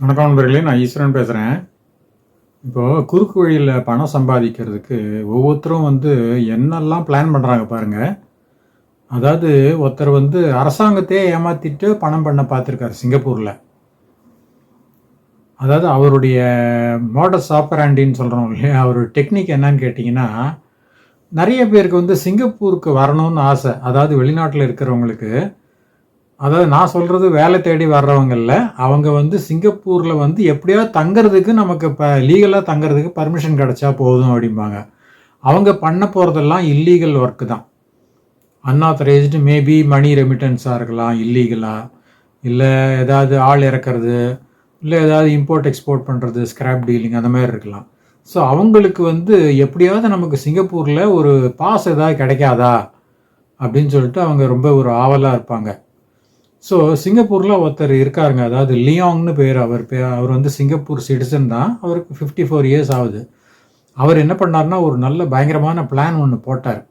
வணக்கம் நண்பர்களே நான் ஈஸ்வரன் பேசுகிறேன் இப்போது குறுக்கு வழியில் பணம் சம்பாதிக்கிறதுக்கு ஒவ்வொருத்தரும் வந்து என்னெல்லாம் பிளான் பண்ணுறாங்க பாருங்கள் அதாவது ஒருத்தர் வந்து அரசாங்கத்தையே ஏமாற்றிட்டு பணம் பண்ண பார்த்துருக்காரு சிங்கப்பூரில். அதாவது அவருடைய மோடஸ் ஆப்பராண்டின்னு சொல்கிறோம் இல்லையா அவருடைய டெக்னிக் என்னன்னு கேட்டிங்கன்னா நிறைய பேருக்கு வந்து சிங்கப்பூருக்கு வரணும்னு ஆசை. அதாவது வெளிநாட்டில் இருக்கிறவங்களுக்கு அதாவது நான் சொல்கிறது வேலை தேடி வர்றவங்களில் அவங்க வந்து சிங்கப்பூரில் வந்து எப்படியாவது தங்குறதுக்கு நமக்கு இப்போ லீகலாக தங்குறதுக்கு பர்மிஷன் கிடச்சா போதும் அப்படிம்பாங்க. அவங்க பண்ண போகிறதெல்லாம் இல்லீகல் ஒர்க்கு தான். அன்ஆத்தரைஸ்டு மேபி மணி ரெமிட்டன்ஸாக இருக்கலாம் இல்லீகலாக இல்லை ஏதாவது ஆள் இறக்குறது இல்லை ஏதாவது இம்போர்ட் எக்ஸ்போர்ட் பண்ணுறது ஸ்கிராப் டீலிங் அந்த மாதிரி இருக்கலாம். ஸோ அவங்களுக்கு வந்து எப்படியாவது நமக்கு சிங்கப்பூரில் ஒரு பாஸ் ஏதாவது கிடைக்காதா அப்படின்னு சொல்லிட்டு அவங்க ரொம்ப ஒரு ஆவலாக இருப்பாங்க. ஸோ சிங்கப்பூரில் ஒருத்தர் இருக்காருங்க. அதாவது லியாங்னு பேர் அவர் பே அவர் வந்து சிங்கப்பூர் சிட்டிசன் தான். அவருக்கு ஃபிஃப்டி ஃபோர் இயர்ஸ் ஆகுது. அவர் என்ன பண்ணார்னா ஒரு நல்ல பயங்கரமான பிளான் ஒன்று போட்டார்.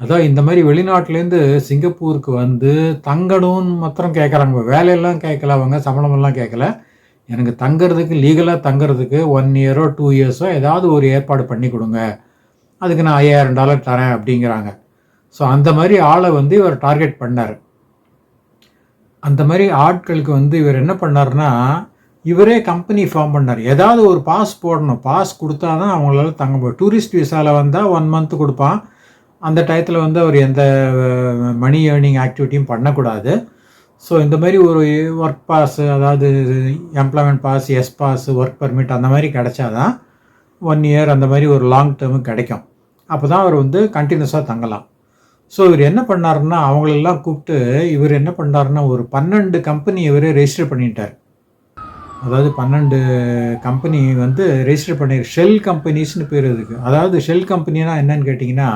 அதான் இந்த மாதிரி வெளிநாட்டிலேருந்து சிங்கப்பூருக்கு வந்து தங்கணும்னு மாத்திரம் கேட்குறாங்க வேலையெல்லாம் கேட்கல அவங்க சம்பளமெல்லாம் கேட்கல எனக்கு தங்குறதுக்கு லீகலாக தங்குறதுக்கு ஒன் இயரோ டூ இயர்ஸோ ஏதாவது ஒரு ஏற்பாடு பண்ணி கொடுங்க. அதுக்கு நான் ஐயாயிரம் டாலர் தரேன் அப்படிங்கிறாங்க. ஸோ அந்த மாதிரி ஆளை வந்து இவர் டார்கெட் பண்ணார். அந்த மாதிரி ஆட்களுக்கு வந்து இவர் என்ன பண்ணார்னா இவரே கம்பெனி ஃபார்ம் பண்ணார். ஏதாவது ஒரு பாஸ் போடணும். பாஸ் கொடுத்தா தான் அவங்களால தங்க முடியும். டூரிஸ்ட் விசாவில் வந்தால் ஒன் மந்த் கொடுப்பான். அந்த டயத்தில் வந்து அவர் எந்த மணி ஏர்னிங் ஆக்டிவிட்டியும் பண்ணக்கூடாது. ஸோ இந்த மாதிரி ஒரு ஒர்க் பாஸ் அதாவது employment pass S pass work permit அந்த மாதிரி கிடைச்சாதான் ஒன் இயர் அந்த மாதிரி ஒரு லாங் டேர்மு கிடைக்கும். அப்போ தான் அவர் வந்து கண்டினியூஸாக தங்கலாம். ஸோ இவர் என்ன பண்ணாருன்னா அவங்களெல்லாம் கூப்பிட்டு இவர் என்ன பண்ணாருன்னா ஒரு பன்னெண்டு கம்பெனி இவர் ரெஜிஸ்டர் பண்ணிட்டார். அதாவது பன்னெண்டு கம்பெனி வந்து ரெஜிஸ்டர் பண்ணி ஷெல் கம்பெனிஸ்னு பேர் இதுக்கு அதாவது ஷெல் கம்பெனினா என்னன்னு கேட்டிங்கன்னா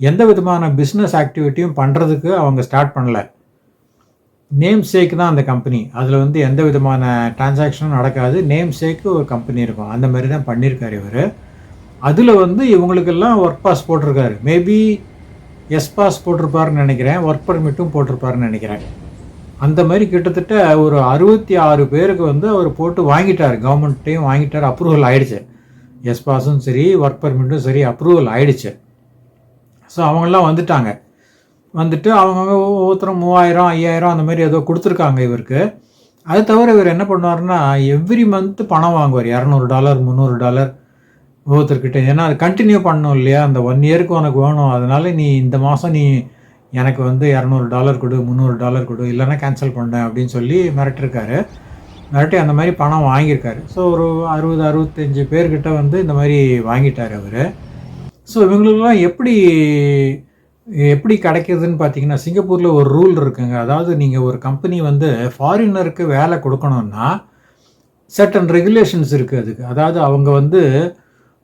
எந்த விதமான பிஸ்னஸ் ஆக்டிவிட்டியும் பண்ணுறதுக்கு அவங்க ஸ்டார்ட் பண்ணல. நேம் சேக் தான் அந்த கம்பெனி அதில் வந்து எந்த விதமான டிரான்சாக்ஷனும் நடக்காது. நேம் சேக்கு ஒரு கம்பெனி இருக்கும். அந்த மாதிரி தான் பண்ணியிருக்காரு இவர். அதில் வந்து இவங்களுக்கெல்லாம் ஒர்க் பாஸ் போட்டிருக்காரு. மேபி எஸ் பாஸ் போட்டிருப்பாருன்னு நினைக்கிறேன். ஒர்க் பர்மிட்டும் போட்டிருப்பாருன்னு நினைக்கிறேன். அந்த மாதிரி கிட்டத்தட்ட ஒரு அறுபத்தி ஆறு பேருக்கு வந்து அவர் போட்டு வாங்கிட்டார். கவர்மெண்ட்டையும் வாங்கிட்டார். அப்ரூவல் ஆயிடுச்சு. எஸ் பாஸும் சரி ஒர்க் பர்மிட்டும் சரி அப்ரூவல் ஆயிடுச்சு. ஸோ அவங்கெல்லாம் வந்துட்டாங்க. வந்துட்டு அவங்கவுங்க ஒவ்வொருத்தரும் மூவாயிரம் ஐயாயிரம் அந்த மாதிரி ஏதோ கொடுத்துருக்காங்க இவருக்கு. அது தவிர இவர் என்ன பண்ணுவார்னா எவ்ரி மந்த் பணம் வாங்குவார். இரநூறு டாலர் முந்நூறு டாலர். ஒவ்வொருத்தர்கிட்ட ஏன்னா அது கண்டினியூ பண்ணணும் இல்லையா? அந்த ஒன் இயருக்கு உனக்கு வேணும். அதனால நீ இந்த மாதம் நீ எனக்கு வந்து இரநூறு டாலர் கொடு முந்நூறு டாலர் கொடு இல்லைன்னா கேன்சல் பண்ணேன் அப்படின்னு சொல்லி மிரட்டிருக்காரு. மிரட்டி அந்த மாதிரி பணம் வாங்கியிருக்காரு. ஸோ ஒரு அறுபது அறுபத்தஞ்சு பேர்கிட்ட வந்து இந்த மாதிரி வாங்கிட்டார் அவர். ஸோ இவங்களுக்கெல்லாம் எப்படி எப்படி கிடைக்கிறதுன்னு பார்த்தீங்கன்னா சிங்கப்பூரில் ஒரு ரூல் இருக்குங்க. அதாவது நீங்கள் ஒரு கம்பெனி வந்து ஃபாரினருக்கு வேலை கொடுக்கணுன்னா சர்டன் ரெகுலேஷன்ஸ் இருக்குது அதுக்கு. அதாவது அவங்க வந்து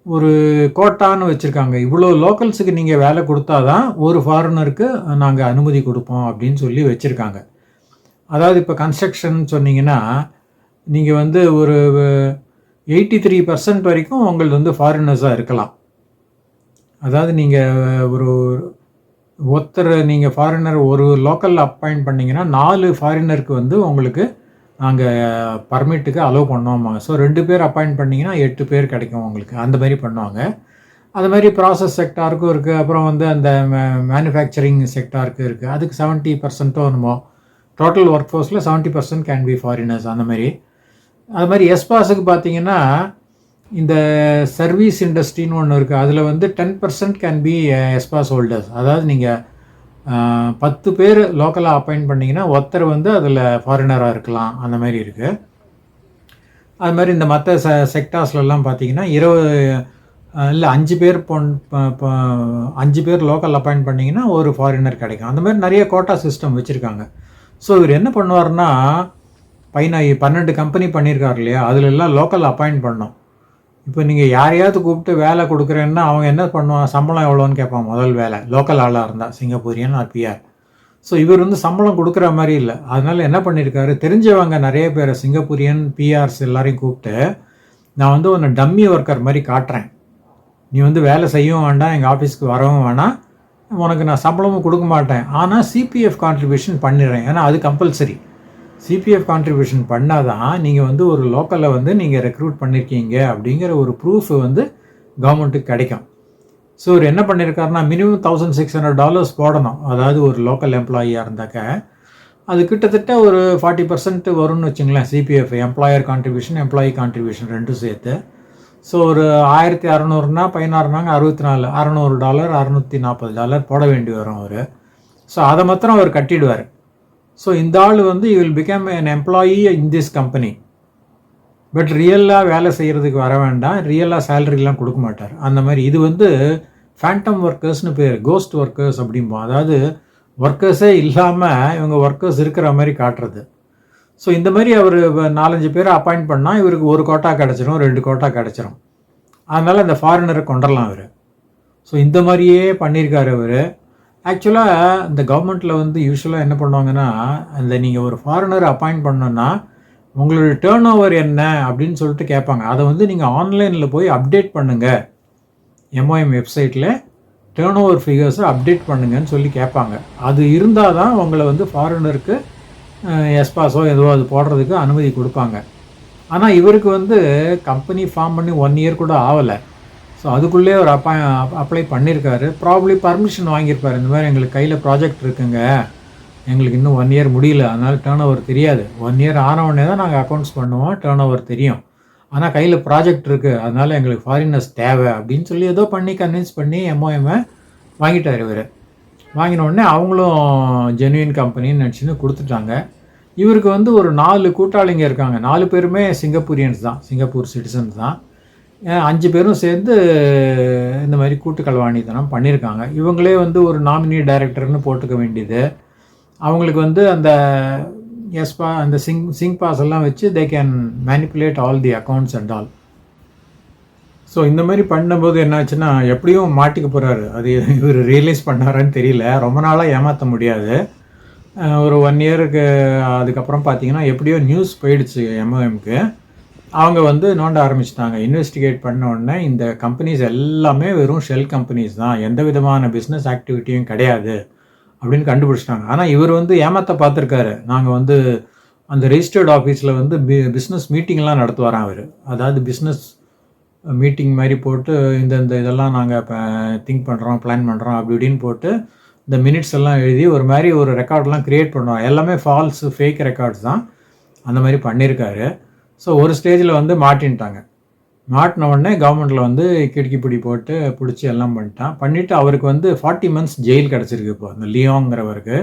ஒரு கோட்டான்னு வச்சுருக்காங்க. இவ்வளோ லோக்கல்ஸுக்கு நீங்கள் வேலை கொடுத்தா தான் ஒரு ஃபாரினருக்கு நாங்கள் அனுமதி கொடுப்போம் அப்படின்னு சொல்லி வச்சுருக்காங்க. அதாவது இப்போ கன்ஸ்ட்ரக்ஷன் சொன்னீங்கன்னா நீங்கள் வந்து ஒரு எயிட்டி த்ரீ பர்சன்ட் வரைக்கும் உங்களது வந்து ஃபாரினர்ஸாக இருக்கலாம். அதாவது நீங்கள் ஒரு ஒருத்தர் நீங்கள் ஃபாரினர் ஒரு லோக்கலில் அப்பாயிண்ட் பண்ணிங்கன்னா நாலு ஃபாரினருக்கு வந்து உங்களுக்கு நாங்கள் பர்மிட்டுக்கு அலோவ் பண்ணுவோம்பாங்க ஸோ ரெண்டு பேர் அப்பாயிண்ட் பண்ணிங்கன்னா எட்டு பேர் கிடைக்கும் உங்களுக்கு. அந்த மாதிரி பண்ணுவாங்க. அது மாதிரி ப்ராசஸ் செக்டாருக்கும் இருக்குது அப்புறம் வந்து அந்த மேனுஃபேக்சரிங் செக்டாருக்கு இருக்குது அதுக்கு செவன்ட்டி பர்சன்ட்டோ என்னமோ. Total work ஃபோர்ஸில் seventy percent can be foreigners அந்த மாதிரி. அது மாதிரி எஸ்பாஸுக்கு பார்த்தீங்கன்னா இந்த சர்வீஸ் இண்டஸ்ட்ரின்னு ஒன்று இருக்குது அதில் வந்து ten percent can be S pass holders அதாவது நீங்கள் பத்து பேர் லோக்கலாக அப்பாயிண்ட் பண்ணிங்கன்னா ஒருத்தர் வந்து அதில் ஃபாரினராக இருக்கலாம். அந்த மாதிரி இருக்குது அது மாதிரி இந்த மற்ற செ செக்டார்ஸ்லலாம் பார்த்தீங்கன்னா இருபது இல்லை அஞ்சு பேர் பொன் அஞ்சு பேர் லோக்கல் அப்பாயிண்ட் பண்ணிங்கன்னா ஒரு ஃபாரினர் கிடைக்கும். அந்த மாதிரி நிறைய கோட்டா சிஸ்டம் வச்சுருக்காங்க. ஸோ இவர் என்ன பண்ணுவார்னா பையனை பன்னெண்டு கம்பெனி பண்ணியிருக்காரு இல்லையா? அதில் எல்லாம் லோக்கல் அப்பாயிண்ட் பண்ணோம். இப்போ நீங்கள் யாரையாவது கூப்பிட்டு வேலை கொடுக்குறேன்னா அவங்க என்ன பண்ணுவான் சம்பளம் எவ்வளோன்னு கேட்பான் முதல் வேலை. லோக்கல் ஆளாக இருந்தால் சிங்கப்பூரியன் ஆர் பிஆர் ஸோ இவர் வந்து சம்பளம் கொடுக்குற மாதிரி இல்லை. அதனால் என்ன பண்ணியிருக்காரு தெரிஞ்சவங்க நிறைய பேர் சிங்கப்பூரியன் பிஆர்ஸ் எல்லாரையும் கூப்பிட்டு நான் வந்து ஒன்று டம்மி ஒர்க்கர் மாதிரி காட்டுறேன். நீ வந்து வேலை செய்யவும் வேண்டாம் எங்கள் ஆஃபீஸ்க்கு வரவும் வேணாம். உனக்கு நான் சம்பளமும் கொடுக்க மாட்டேன். ஆனால் சிபிஎஃப் கான்ட்ரிபியூஷன் பண்ணிடுறேன். ஏன்னா அது கம்பல்சரி சிபிஎஃப் கான்ட்ரிபியூஷன் பண்ணால் தான் நீங்கள் வந்து ஒரு லோக்கலில் வந்து நீங்கள் ரெக்ரூட் பண்ணியிருக்கீங்க அப்படிங்கிற ஒரு ப்ரூஃப் வந்து கவர்மெண்ட்டுக்கு கிடைக்கும். ஸோ இவர் என்ன பண்ணியிருக்காருன்னா minimum thousand six hundred dollars போடணும். அதாவது ஒரு லோக்கல் எம்ப்ளாயியாக இருந்தாக்க அது கிட்டத்தட்ட ஒரு ஃபார்ட்டி பர்சன்ட் வரும்னு வச்சுங்களேன் CPF employer contribution employee contribution ரெண்டும் சேர்த்து. ஸோ ஒரு ஆயிரத்தி அறநூறுனா பதினாறுனாங்க அறுபத்தி நாலு அறநூறு டாலர் அறநூற்றி நாற்பது டாலர் போட வேண்டி வரும் அவர். ஸோ அதை மாத்திரம் அவர் கட்டிடுவார். ஸோ இந்த ஆள் வந்து you will become an employee in this company but ரியலாக வேலை செய்கிறதுக்கு வர வேண்டாம். ரியலாக சேலரிலாம் கொடுக்க மாட்டார். அந்த மாதிரி இது வந்து ஃபேண்டம் ஒர்க்கர்ஸ்னு பேர் கோஸ்ட் ஒர்க்கர்ஸ் அப்படிம்போம் அதாவது ஒர்க்கர்ஸே இல்லாமல் இவங்க ஒர்க்கர்ஸ் இருக்கிற மாதிரி காட்டுறது. ஸோ இந்த மாதிரி அவர் நாலஞ்சு பேரை அப்பாயிண்ட் பண்ணால் இவருக்கு ஒரு கோட்டா கிடச்சிரும் ரெண்டு கோட்டா கிடச்சிரும். அதனால் இந்த ஃபாரினரை கொண்டுடலாம் அவர். ஸோ இந்த மாதிரியே பண்ணியிருக்காரு அவர். ஆக்சுவலாக இந்த கவர்மெண்ட்டில் வந்து யூஸ்வலாக என்ன பண்ணுவாங்கன்னா அந்த நீங்கள் ஒரு ஃபாரினர் அப்பாயிண்ட் பண்ணோன்னா உங்களுடைய டேர்ன் ஓவர் என்ன அப்படின்னு சொல்லிட்டு கேட்பாங்க. அதை வந்து நீங்கள் ஆன்லைனில் போய் அப்டேட் பண்ணுங்கள் எம்ஓஎம் வெப்சைட்டில் டேர்ன் ஓவர் ஃபிகர்ஸை அப்டேட் பண்ணுங்கன்னு சொல்லி கேட்பாங்க. அது இருந்தால் தான் உங்களை வந்து ஃபாரினருக்கு எஸ்பாஸோ ஏதோ அது போடுறதுக்கு அனுமதி கொடுப்பாங்க. ஆனால் இவருக்கு வந்து கம்பெனி ஃபார்ம் பண்ணி ஒன் இயர் கூட ஆகலை. ஸோ அதுக்குள்ளே ஒரு அப்பா அப்ளை பண்ணியிருக்காரு ப்ராப்ளி பர்மிஷன் வாங்கியிருப்பார். இந்த மாதிரி எங்களுக்கு கையில் ப்ராஜெக்ட் இருக்குங்க. எங்களுக்கு இன்னும் ஒன் இயர் முடியல. அதனால் டேர்ன் ஓவர் தெரியாது. ஒன் இயர் ஆன உடனே தான் நாங்கள் அக்கௌண்ட்ஸ் பண்ணுவோம். டேர்ன் ஓவர் தெரியும். ஆனால் கையில் ப்ராஜெக்ட் இருக்குது அதனால் எங்களுக்கு ஃபாரினர்ஸ் தேவை அப்படின்னு சொல்லி ஏதோ பண்ணி கன்வின்ஸ் பண்ணி எம்ஓஎம்ஐ வாங்கிட்டார் இவர். வாங்கின உடனே அவங்களும் ஜென்யூன் கம்பெனின்னு நினச்சின்னு கொடுத்துட்டாங்க. இவருக்கு வந்து ஒரு நாலு கூட்டாளிங்க இருக்காங்க. நாலு பேருமே சிங்கப்பூரியன்ஸ் தான். சிங்கப்பூர் சிட்டிசன்ஸ் தான். அஞ்சு பேரும் சேர்ந்து இந்த மாதிரி கூட்டு களவாணித்தனம் பண்ணியிருக்காங்க இவங்களே வந்து ஒரு நாமினி டைரக்டர்னு போட்டுக்க வேண்டியது. அவங்களுக்கு வந்து அந்த எஸ்பா அந்த சிங் சிங் பாஸ் எல்லாம் வச்சு they can manipulate all the accounts and all so இந்த மாதிரி பண்ணும்போது என்னாச்சுன்னா எப்படியும் மாட்டிக்க போகிறாரு அது இவர் ரியலைஸ் பண்ணாரான்னு தெரியல. ரொம்ப நாளாக ஏமாற்ற முடியாது. ஒரு ஒன் இயருக்கு அதுக்கப்புறம் பார்த்தீங்கன்னா எப்படியோ நியூஸ் போயிடுச்சு எம்ஓஎம்க்கு அவங்க வந்து நோண்ட ஆரம்பிச்சிட்டாங்க. இன்வெஸ்டிகேட் பண்ண உடனே இந்த கம்பெனிஸ் எல்லாமே வெறும் ஷெல் கம்பெனிஸ் தான். எந்த விதமான பிஸ்னஸ் ஆக்டிவிட்டியும் கிடையாது அப்படின்னு கண்டுபிடிச்சிட்டாங்க. ஆனால் இவர் வந்து ஏமாத்த பார்த்துருக்காரு. நாங்கள் வந்து அந்த ரெஜிஸ்டர்ட் ஆஃபீஸில் வந்து பி பிஸ்னஸ் மீட்டிங்லாம் நடத்துவாராம் அவர். அதாவது பிஸ்னஸ் மீட்டிங் மாதிரி போட்டு இந்த இந்த இதெல்லாம் நாங்கள் இப்போ திங்க் பண்ணுறோம் பிளான் பண்ணுறோம் அப்படி இப்படின்னு போட்டு இந்த மினிட்ஸ் எல்லாம் எழுதி ஒரு மாதிரி ஒரு ரெக்கார்ட்லாம் க்ரியேட் பண்ணுவோம் எல்லாமே ஃபால்ஸு ஃபேக் ரெக்கார்ட்ஸ் தான். அந்த மாதிரி பண்ணியிருக்காரு. ஸோ ஒரு ஸ்டேஜில் வந்து மாட்டின்ட்டாங்க. மாட்டின உடனே கவர்மெண்ட்டில் வந்து கிடுக்கி பிடி போட்டு பிடிச்சி எல்லாம் பண்ணிட்டான். பண்ணிவிட்டு அவருக்கு வந்து ஃபார்ட்டி மந்த்ஸ் ஜெயில் கிடச்சிருக்கு இப்போ அந்த லியோங்கிறவருக்கு.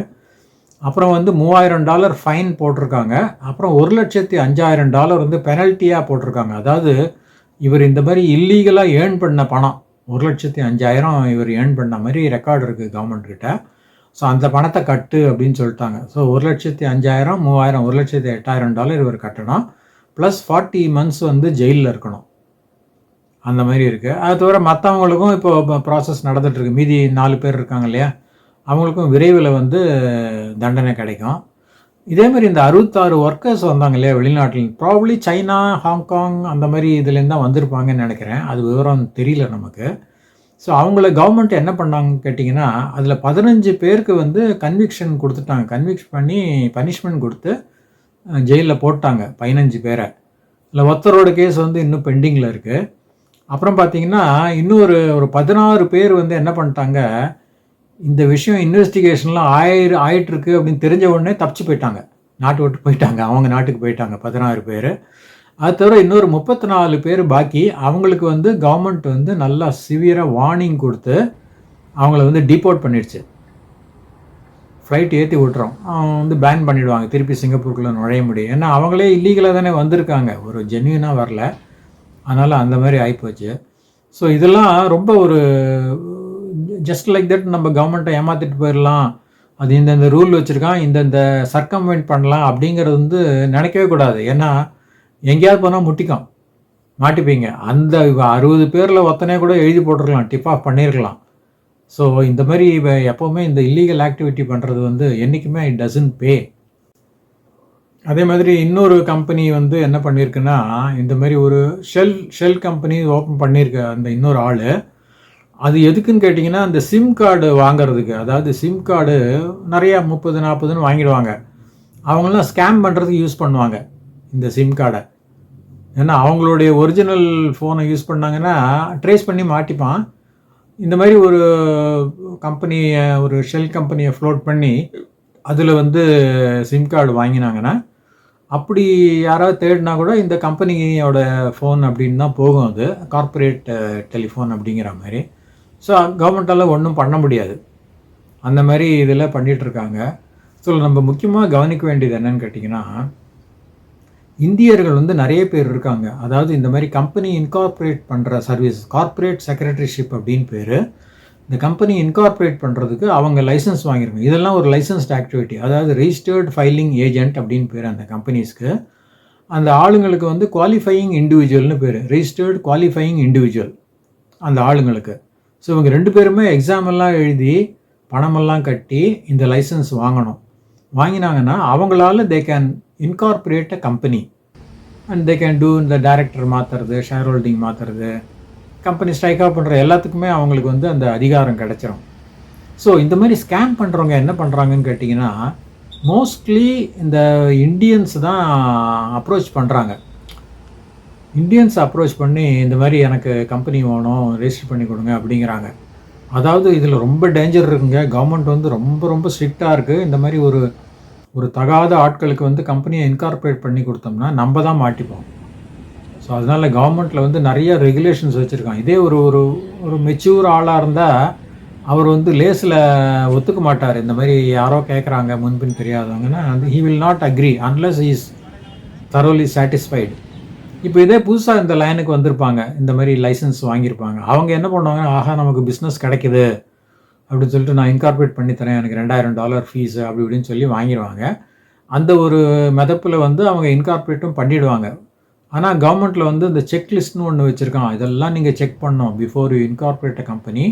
அப்புறம் வந்து மூவாயிரம் டாலர் ஃபைன் போட்டிருக்காங்க. அப்புறம் ஒரு லட்சத்தி அஞ்சாயிரம் டாலர் வந்து பெனல்ட்டியாக போட்டிருக்காங்க. அதாவது இவர் இந்த மாதிரி இல்லீகலாக ஏர்ன் பண்ண பணம். ஒரு லட்சத்தி அஞ்சாயிரம் இவர் ஏர்ன் பண்ண மாதிரி ரெக்கார்டு இருக்குது கவர்மெண்ட்கிட்ட ஸோ அந்த பணத்தை கட்டு அப்படின்னு சொல்லிட்டாங்க. ஸோ ஒரு லட்சத்தி அஞ்சாயிரம் மூவாயிரம் ஒரு லட்சத்தி எட்டாயிரம் டாலர் இவர் கட்டணும். ப்ளஸ் ஃபார்ட்டி மந்த்ஸ் வந்து ஜெயிலில் இருக்கணும். அந்த மாதிரி இருக்குது அது தவிர மற்றவங்களுக்கும் இப்போ ப்ராசஸ் நடந்துகிட்ருக்கு மீதி நாலு பேர் இருக்காங்க இல்லையா? அவங்களுக்கும் விரைவில் வந்து தண்டனை கிடைக்கும். இதேமாரி இந்த அறுபத்தாறு ஒர்க்கர்ஸ் வந்தாங்க இல்லையா வெளிநாட்டில்? ப்ராப்ளி சைனா ஹாங்காங் அந்த மாதிரி இதுலேருந்து தான் வந்திருப்பாங்கன்னு நினைக்கிறேன். அது விவரம் தெரியல நமக்கு. ஸோ அவங்கள கவர்மெண்ட் என்ன பண்ணாங்கன்னு கேட்டிங்கன்னா அதில் பதினஞ்சு பேருக்கு வந்து கன்விக்ஷன் கொடுத்துட்டாங்க. கன்விக்ஸ் பண்ணி பனிஷ்மெண்ட் கொடுத்து ஜெயிலில் போட்டாங்க பதினஞ்சு பேரை. இல்லை ஒருத்தரோட கேஸ் வந்து இன்னும் பெண்டிங்கில் இருக்குது அப்புறம் பார்த்தீங்கன்னா இன்னொரு ஒரு பதினாறு பேர் வந்து என்ன பண்ணிட்டாங்க இந்த விஷயம் இன்வெஸ்டிகேஷன்லாம் ஆயிரு ஆயிட்டுருக்கு அப்படின்னு தெரிஞ்ச உடனே தப்பிச்சு போயிட்டாங்க. நாட்டு விட்டு போயிட்டாங்க அவங்க நாட்டுக்கு போயிட்டாங்க பதினாறு பேர். அது தவிர இன்னொரு முப்பத்தி நாலு பேர் பாக்கி அவங்களுக்கு வந்து கவர்மெண்ட் வந்து நல்லா சிவியராக வார்னிங் கொடுத்து அவங்கள வந்து டிபோர்ட் பண்ணிடுச்சு. ஃப்ளைட் ஏற்றி விட்டுறோம். அவன் வந்து பேன் பண்ணிவிடுவாங்க திருப்பி சிங்கப்பூருக்குள்ளே நுழைய முடியும். ஏன்னா அவங்களே இல்லீகலாக தானே வந்திருக்காங்க. ஒரு ஜென்யூனாக வரல. அதனால் அந்த மாதிரி ஆகிப்போச்சு ஸோ இதெல்லாம் ரொம்ப ஒரு ஜஸ்ட் லைக் தட் நம்ம கவர்மெண்ட்டை ஏமாற்றிட்டு போயிடலாம். அது இந்தந்த ரூல் வச்சுருக்கான் இந்தந்த சர்க்கம்வெண்ட் பண்ணலாம் அப்படிங்கிறது வந்து நினைக்கவே கூடாது. ஏன்னா எங்கேயாவது போனால் முட்டிக்கும். மாட்டிப்பீங்க. அந்த அறுபது பேரில் ஒத்தனே கூட எழுதி போட்டிருக்கலாம். டிப் ஆஃப் பண்ணியிருக்கலாம் ஸோ இந்த மாதிரி இவ- எப்போவுமே இந்த இல்லீகல் ஆக்டிவிட்டி பண்ணுறது வந்து என்றைக்குமே இட் டசன்ட் பே அதே மாதிரி இன்னொரு கம்பெனி வந்து என்ன பண்ணியிருக்குன்னா இந்த மாதிரி ஒரு ஷெல் ஷெல் கம்பெனி ஓப்பன் பண்ணியிருக்க அந்த இன்னொரு ஆள் அது எதுக்குன்னு கேட்டிங்கன்னா அந்த சிம் கார்டு வாங்குறதுக்கு. அதாவது சிம் கார்டு நிறையா முப்பது நாற்பதுன்னு வாங்கிடுவாங்க. அவங்களாம் ஸ்கேம் பண்ணுறதுக்கு யூஸ் பண்ணுவாங்க இந்த சிம் கார்டை ஏன்னா அவங்களுடைய ஒரிஜினல் ஃபோனை யூஸ் பண்ணாங்கன்னா ட்ரேஸ் பண்ணி மாட்டிப்பான். இந்த மாதிரி ஒரு கம்பெனியை ஒரு ஷெல் கம்பெனியை ஃப்ளோட் பண்ணி அதில் வந்து சிம் கார்டு வாங்கினாங்கன்னா அப்படி யாராவது தேடினா கூட இந்த கம்பெனியோட ஃபோன் அப்படின்னு தான் போகும் அது. கார்ப்பரேட் டெலிஃபோன் அப்படிங்கிற மாதிரி. ஸோ கவர்மெண்ட்டால் ஒன்றும் பண்ண முடியாது. அந்த மாதிரி இதில் பண்ணிகிட்ருக்காங்க ஸோ நம்ம முக்கியமாக கவனிக்க வேண்டியது என்னன்னு கேட்டிங்கன்னா இந்தியர்கள் வந்து நிறைய பேர் இருக்காங்க. அதாவது இந்த மாதிரி கம்பெனி இன்கார்பரேட் பண்ணுற சர்வீஸ் கார்ப்பரேட் செக்ரட்டரிஷிப் அப்படின்னு பேர். இந்த கம்பெனி இன்கார்பரேட் பண்ணுறதுக்கு அவங்க லைசன்ஸ் வாங்கியிருக்காங்க இதெல்லாம் ஒரு லைசன்ஸ்ட் ஆக்டிவிட்டி அதாவது ரெஜிஸ்டர்ட் ஃபைலிங் ஏஜென்ட் அப்படின்னு பேர் அந்த கம்பெனிஸ்க்கு அந்த ஆளுங்களுக்கு வந்து குவாலிஃபையிங் இண்டிவிஜுவல்னு பேர். ரெஜிஸ்டர்ட் குவாலிஃபையிங் இண்டிவிஜுவல் அந்த ஆளுங்களுக்கு. ஸோ இவங்க ரெண்டு பேருமே எக்ஸாம் எல்லாம் எழுதி பணமெல்லாம் கட்டி இந்த லைசன்ஸ் வாங்கணும். வாங்கினாங்கன்னா அவங்களால they can incorporate a company and they can do இந்த டைரக்டர் மாற்றுறது ஷேர் ஹோல்டிங் மாற்றுறது கம்பெனி ஸ்ட்ரைக் ஆஃப் பண்ணுற எல்லாத்துக்குமே அவங்களுக்கு வந்து அந்த அதிகாரம் கிடைச்சிரும். ஸோ இந்த மாதிரி ஸ்கேம் பண்ணுறவங்க என்ன பண்ணுறாங்கன்னு கேட்டிங்கன்னா மோஸ்ட்லி இந்த இண்டியன்ஸ் தான் அப்ரோச் பண்ணுறாங்க இந்தியன்ஸ் அப்ரோச் பண்ணி இந்த மாதிரி எனக்கு கம்பெனி வேணும் ரெஜிஸ்டர் பண்ணி கொடுங்க அப்படிங்கிறாங்க. அதாவது இதில் ரொம்ப டேஞ்சர் இருக்குங்க. கவர்மெண்ட் வந்து ரொம்ப ரொம்ப ஸ்ட்ரிக்டாக இருக்குது இந்த மாதிரி ஒரு ஒரு தகாத ஆட்களுக்கு வந்து கம்பெனியை இன்கார்பரேட் பண்ணி கொடுத்தோம்னா நம்ம தான் மாட்டிப்போம். ஸோ அதனால் கவர்மெண்ட்டில் வந்து நிறைய ரெகுலேஷன்ஸ் வச்சுருக்காங்க. இதே ஒரு ஒரு ஒரு மெச்சூர் ஆளாக இருந்தால் அவர் வந்து லேஸில் ஒத்துக்க மாட்டார். இந்த மாதிரி யாரோ கேட்குறாங்க முன்பின் தெரியாதவங்கன்னா he will not agree unless is thoroughly satisfied இப்போ இதே புதுசாக இந்த லைனுக்கு வந்திருப்பாங்க. இந்த மாதிரி லைசன்ஸ் வாங்கியிருப்பாங்க. அவங்க என்ன பண்ணுவாங்க ஆஹா நமக்கு பிஸ்னஸ் கிடைக்குது. அப்படின்னு சொல்லிட்டு நான் இன்கார்பரேட் பண்ணி தரேன். எனக்கு ரெண்டாயிரம் டாலர் ஃபீஸு அப்படி இப்படின்னு சொல்லி வாங்கிடுவாங்க. அந்த ஒரு மெதப்பில் வந்து அவங்க இன்கார்பரேட்டும் பண்ணிடுவாங்க. ஆனால் கவர்மெண்ட்டில் வந்து இந்த செக்லிஸ்ட்னு ஒன்று வச்சுருக்கான். இதெல்லாம் நீங்கள் செக் பண்ணோம் பிஃபோர் யூ இன்கார்பரேட் கம்பெனி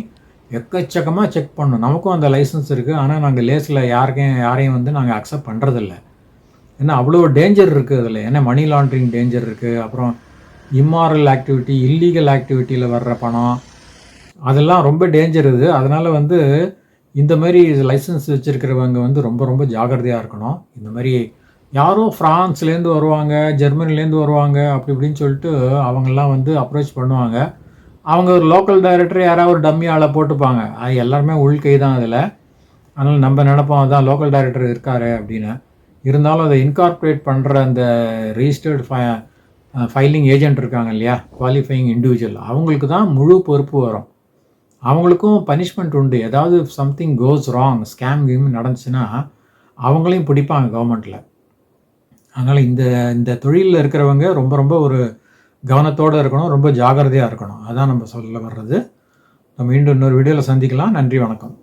எக்கச்சக்கமாக செக் பண்ணும் நமக்கும் அந்த லைசன்ஸ் இருக்குது ஆனால் நாங்கள் லேஸில் யாருக்கையும் யாரையும் வந்து நாங்கள் அக்செப்ட் பண்ணுறதில்ல ஏன்னா அவ்வளோ டேஞ்சர் இருக்குது அதில். ஏன்னா மணி லாண்ட்ரிங் டேஞ்சர் இருக்குது அப்புறம் இம்மாரல் ஆக்டிவிட்டி இல்லீகல் ஆக்டிவிட்டியில் வர்ற பணம். அதெல்லாம் ரொம்ப டேஞ்சர் இது. அதனால் வந்து இந்த மாதிரி லைசன்ஸ் வச்சுருக்கிறவங்க வந்து ரொம்ப ரொம்ப ஜாகிரதையாக இருக்கணும். இந்த மாதிரி யாரும் ஃப்ரான்ஸ்லேருந்து வருவாங்க ஜெர்மனிலேருந்து வருவாங்க அப்படி இப்படின்னு சொல்லிட்டு அவங்கெல்லாம் வந்து அப்ரோச் பண்ணுவாங்க. அவங்க ஒரு லோக்கல் டைரக்டர் யாராவது ஒரு டம்மி ஆளை போட்டுப்பாங்க. அது எல்லாருமே உள்கை தான் அதில். அதனால் நம்ம நினைப்போம் அதான் லோக்கல் டைரக்டர் இருக்காரு அப்படின்னு. இருந்தாலும் அதை இன்கார்பரேட் பண்ணுற அந்த ரிஜிஸ்டர்டு ஃபை ஃபைலிங் ஏஜென்ட் இருக்காங்க இல்லையா? குவாலிஃபைங் இண்டிவிஜுவல் அவங்களுக்கு தான் முழு பொறுப்பு வரும். அவங்களுக்கும் பனிஷ்மெண்ட் உண்டு. ஏதாவது something goes wrong scam scheme நடந்துச்சுன்னா அவங்களையும் பிடிப்பாங்க கவர்மெண்ட்டில் அதனால் இந்த இந்த தொழிலில் இருக்கிறவங்க ரொம்ப ரொம்ப ஒரு கவனத்தோடு இருக்கணும். ரொம்ப ஜாகிரதையாக இருக்கணும். அதான் நம்ம சொல்ல வர்றது. நம்ம மீண்டும் இன்னொரு வீடியோவில் சந்திக்கலாம். நன்றி வணக்கம்.